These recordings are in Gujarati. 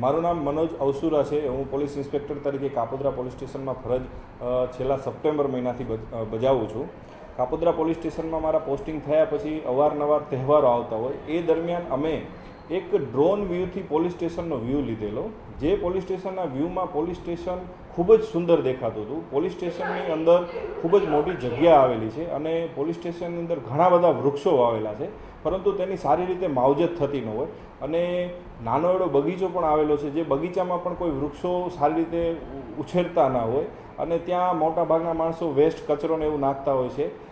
મારું નામ મનોજ અવસુરા છે. હું પોલીસ ઇન્સ્પેક્ટર તરીકે કાપોદ્રા પોલીસ સ્ટેશનમાં ફરજ છેલ્લા સપ્ટેમ્બર મહિનાથી બજાવું છું. કાપોદ્રા પોલીસ સ્ટેશનમાં મારા પોસ્ટિંગ થયા પછી અવારનવાર તહેવારો આવતા હોય. એ દરમિયાન અમે એક ડ્રોન વ્યૂથી પોલીસ સ્ટેશનનો વ્યૂ લીધેલો, જે પોલીસ સ્ટેશનના વ્યૂમાં પોલીસ સ્ટેશન ખૂબ જ સુંદર દેખાતું હતું. પોલીસ સ્ટેશનની અંદર ખૂબ જ મોટી જગ્યા આવેલી છે અને પોલીસ સ્ટેશનની અંદર ઘણા બધા વૃક્ષો વાવેલા છે. પરંતુ તેની સારી રીતે માવજત થતી ન હોય. અને નાનો એવો બગીચો પણ આવેલો છે, જે બગીચામાં પણ કોઈ વૃક્ષો સારી રીતે ઉછેરતા ના હોય અને ત્યાં મોટા ભાગના માણસો વેસ્ટ કચરોને એવું નાખતા હોય છે.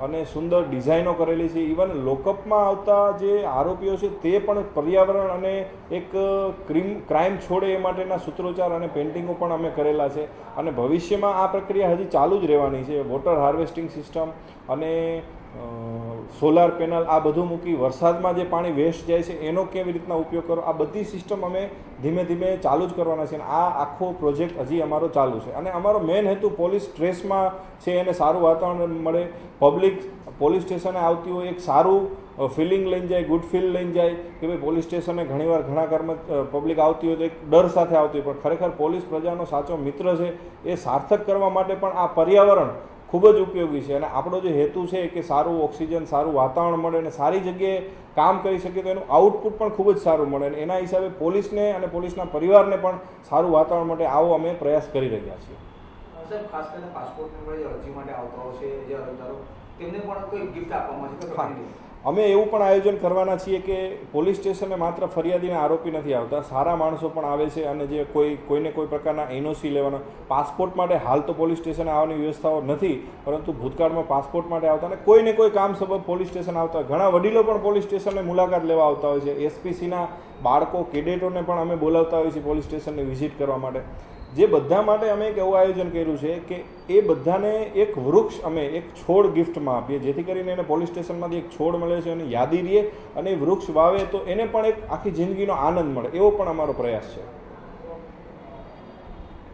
અને સુંદર ડિઝાઇનો કરેલી છે. ઇવન લોકઅપમાં આવતા જે આરોપીઓ છે તે પણ પર્યાવરણ અને એક ક્રીમ, ક્રાઇમ છોડે એ માટેના સૂત્રોચ્ચાર અને પેઇન્ટિંગો પણ અમે કરેલા છે. અને ભવિષ્યમાં આ પ્રક્રિયા હજી ચાલુ જ રહેવાની છે. વોટર હાર્વેસ્ટિંગ સિસ્ટમ અને સોલાર પેનલ આ બધું મૂકી વરસાદમાં જે પાણી વેસ્ટ જાય છે, એનો કેવી રીતના ઉપયોગ કરો? આ બધી સિસ્ટમ અમે ધીમે ધીમે ચાલુ જ કરવાના છે અને આ આખો પ્રોજેક્ટ હજી અમારો ચાલુ છે. અને અમારો મેઇન હેતુ પોલીસ સ્ટ્રેસમાં છે એને સારું વાતાવરણ મળે. પબ્લિક પોલીસ સ્ટેશને આવતી હોય, એક સારું ફિલિંગ લઈને જાય, ગુડ ફીલ લઈને જાય કે ભાઈ પોલીસ સ્ટેશને ઘણીવાર ઘણા કર્મ પબ્લિક આવતી હોય તો એક ડર સાથે આવતી હોય. પણ ખરેખર પોલીસ પ્રજાનો સાચો મિત્ર છે, એ સાર્થક કરવા માટે પણ આ પર્યાવરણ ખૂબ જ ઉપયોગી છે. અને આપણો જે હેતુ છે કે સારું ઓક્સિજન સારું વાતાવરણ મળે અને સારી જગ્યાએ કામ કરી શકીએ તો એનું આઉટપુટ પણ ખૂબ જ સારું મળે. અને એના હિસાબે પોલીસને અને પોલીસના પરિવારને પણ સારું વાતાવરણ માટે આવો અમે પ્રયાસ કરી રહ્યા છીએ. સાહેબ ખાસ કરીને પાસપોર્ટની અરજી માટે આવતા હોય છે જે અરજદારો તેમને પણ કોઈ ગિફ્ટ આપવામાં છે હા. અમે એવું પણ આયોજન કરવાના છીએ કે પોલીસ સ્ટેશને માત્ર ફરિયાદીને આરોપી નથી આવતા. સારા માણસો પણ આવે છે અને જે કોઈ, કોઈને કોઈ પ્રકારના એનઓસી લેવાના, પાસપોર્ટ માટે હાલ તો પોલીસ સ્ટેશને આવવાની વ્યવસ્થાઓ નથી, પરંતુ ભૂતકાળમાં પાસપોર્ટ માટે આવતા અને કોઈને કોઈ કામ સબબ પોલીસ સ્ટેશન આવતા. ઘણા વડીલો પણ પોલીસ સ્ટેશને મુલાકાત લેવા આવતા હોય છે. એસપીસીના બાળકો, કેડેટોને પણ અમે બોલાવતા હોઈએ છીએ પોલીસ સ્ટેશનને વિઝિટ કરવા માટે. જે બધા માટે અમે એક એવું આયોજન કર્યું છે કે એ બધાને એક વૃક્ષ અમે, એક છોડ ગિફ્ટમાં આપીએ. જેથી કરીને એને પોલીસ સ્ટેશનમાંથી એક છોડ મળે છે એની યાદી રહીએ અને વૃક્ષ વાવે તો એને પણ એક આખી જિંદગીનો આનંદ મળે એવો પણ અમારો પ્રયાસ છે.